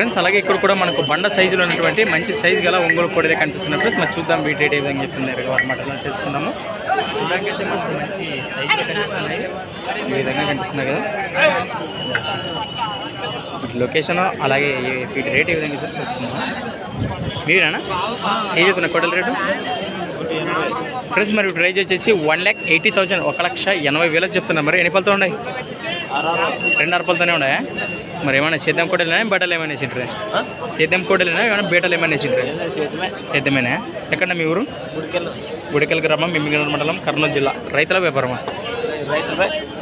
Friends అలాగే ఇక్కడ కూడా మనకు బండ సైజులో ఉన్నటువంటి మంచి సైజు గల ఒంగోలు కోడిదే కనిపిస్తున్నప్పుడు మనం చూద్దాం వీటి రేట్ ఏ విధంగా చెప్తున్నారు అనమాట ఇలా తెలుసుకుందాము. ఇలాగైతే మనకు మంచి సైజులు కనిపిస్తున్నాయి ఈ విధంగా కనిపిస్తున్నాయి కదా. వీటి లొకేషన్ అలాగే వీటి రేట్ ఏ విధంగా ఇస్తుందో చూసుకుందాం మీరేనా? ఏ చెప్తున్నా కోటల రేటు? ఫ్రెండ్స్ మరి ప్రైజ్ వచ్చేసి వన్ ల్యాక్ ఎయిటీ థౌసండ్ ఒక లక్ష ఎనభై వేలకు చెప్తున్నారు మరి ఎన్ని పళ్ళతో ఉన్నాయి? రెండు అరపలతోనే ఉన్నాయా? మరి ఏమైనా సేద్యం కోటలేనా బట్టలు ఏమైనా వేసిండ్రే? సేద్యం కోటలేనా ఏమైనా బీటలు ఏమైనా వేసిండ్రే? సేద్యమేనా? ఎక్కడ మీ ఊరు? గుడికల్ గ్రామం మిమ్మిగనూరు మండలం కర్నూలు జిల్లా. రైతుల వ్యాపారమా?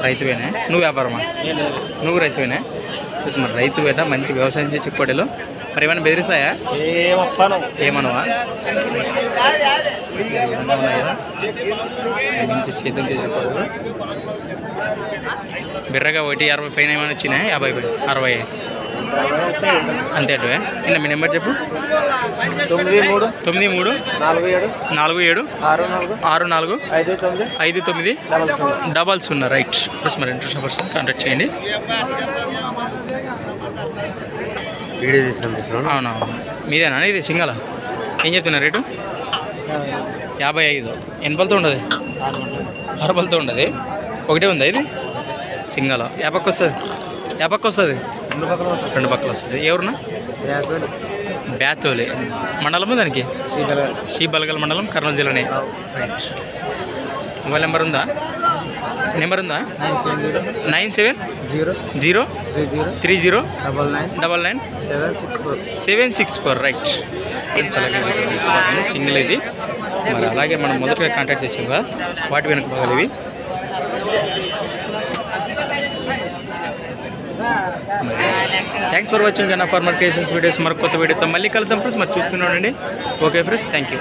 రైతువేనా? నువ్వు వ్యాపారమా? నువ్వు రైతువేనా? చూసి మరి రైతు వేట మంచి వ్యవసాయం చేసే కోటలు మరి ఏమైనా బెదిరిస్తాయా? ఏమనవా? మంచి సేద్యం చేసే బిర్రగా ఒకటి అరవై పైన ఏమైనా వచ్చినాయి? యాభై అరవై. అంతే అటువే నిన్న మీ నెంబర్ చెప్పు? తొమ్మిది మూడు తొమ్మిది మూడు నాలుగు ఏడు నాలుగు ఏడు ఆరు నాలుగు ఆరు నాలుగు ఐదు తొమ్మిది ఐదు తొమ్మిది డబల్ సున్నా. రైట్. ప్లస్ మరి ఇంట్రెస్ట్ పర్సన్ కాంటాక్ట్ చేయండి. వీడియో అవునవును. మీదేనా? ఇది సింగల్? ఏం చెప్తున్నా రేటు? యాభై ఐదు. పళ్ళతో ఉండదు? పళ్ళతో ఉండదు? ఒకటే ఉందా ఇది? సింగల్. యాపక్క వస్తుంది? యాపక్క వస్తుంది? రెండు పక్కల రెండు పక్కలు వస్తుంది ఎవరున్నా బ్యాతోలే. మండలము దానికి? శ్రీకల శ్రీ బలగల్ మండలం కర్నూలు జిల్లానే. రైట్ మొబైల్ నెంబర్ ఉందా? నెంబర్ ఉందా? Nine seven zero. Nine seven? Zero. Zero? Three zero. Three zero? Double nine. Double nine? Seven six four. Seven six four right single ఇది. మరి అలాగే మనం మొదటగా కాంటాక్ట్ చేసాం కదా వాటి వెనక భాగాలు ఇవి. థ్యాంక్స్ ఫర్ వాచింగ్ అన్న ఫార్మర్ కేసెస్ వీడియోస్ మరొక కొత్త వీడియోతో మళ్ళీ కలుద్దాం ఫ్రెండ్స్ మరి చూస్తున్నానండి ఓకే ఫ్రెండ్స్ థ్యాంక్ యూ